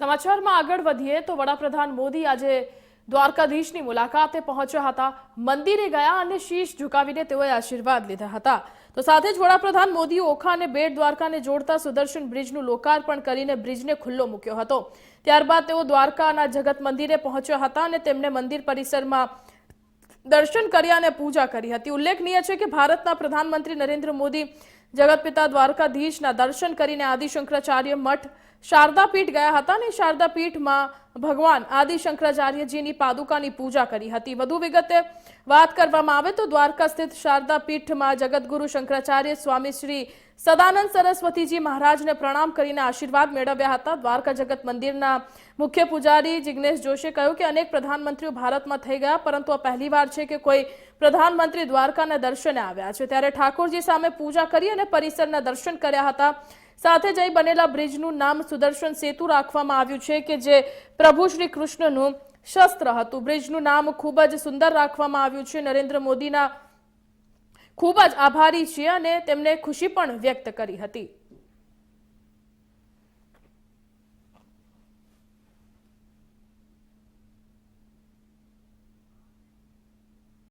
સમાચારમાં આગળ વધીએ તો વડાપ્રધાન મોદી આજે દ્વારકાધીશની મુલાકાતે પહોંચ્યા હતા. મંદિરે ગયા અને શીશ ઝુકાવીને તેઓએ આશીર્વાદ લીધા હતા. તો સાથે જ વડાપ્રધાન મોદીએ ઓખા અને બેટ દ્વારકાને જોડતા સુદર્શન બ્રિજનું લોકાર્પણ કરીને બ્રિજને ખુલ્લો મૂક્યો હતો. ત્યારબાદ તેઓ દ્વારકાના જગત મંદિરે પહોંચ્યા હતા અને તેમને મંદિર પરિસરમાં દર્શન કર્યા અને પૂજા કરી હતી. ઉલ્લેખનીય છે કે ભારતના પ્રધાનમંત્રી નરેન્દ્ર મોદી જગતપિતા દ્વારકાધીશના દર્શન કરીને આદિશંકરાચાર્ય મઠ શારદાપીઠ ગયા હતા અને શારદાપીઠમાં ભગવાન આદિશંકરાચાર્યજીની પાદુકાની પૂજા કરી હતી. વધુ વિગતે વાત કરવામાં આવે તો દ્વારકા સ્થિત શારદાપીઠમાં જગતગુરુ શંકરાચાર્ય સ્વામી શ્રી સદાનંદ સરસ્વતીજી મહારાજને પ્રણામ કરીને આશીર્વાદ મેળવ્યા હતા. દ્વારકા જગત મંદિરના મુખ્ય પૂજારી જિગ્નેશ જોશીએ કહ્યું કે અનેક પ્રધાનમંત્રીઓ ભારતમાં થઈ ગયા, પરંતુ આ પહેલીવાર છે કે કોઈ પ્રધાનમંત્રી દ્વારકાના દર્શને આવ્યા છે. ત્યારે ઠાકોરજી સામે પૂજા કરી અને પરિસરના દર્શન કર્યા હતા. સાથે જઈ બનેલા બ્રિજનું નામ સુદર્શન સેતુ રાખવામાં આવ્યું છે કે જે પ્રભુ શ્રી કૃષ્ણનું શસ્ત્ર હતું. બ્રિજનું નામ ખૂબ જ સુંદર રાખવામાં આવ્યું છે. નરેન્દ્ર મોદીના ખૂબ જ આભારી છીએ અને તેમને ખુશી પણ વ્યક્ત કરી હતી.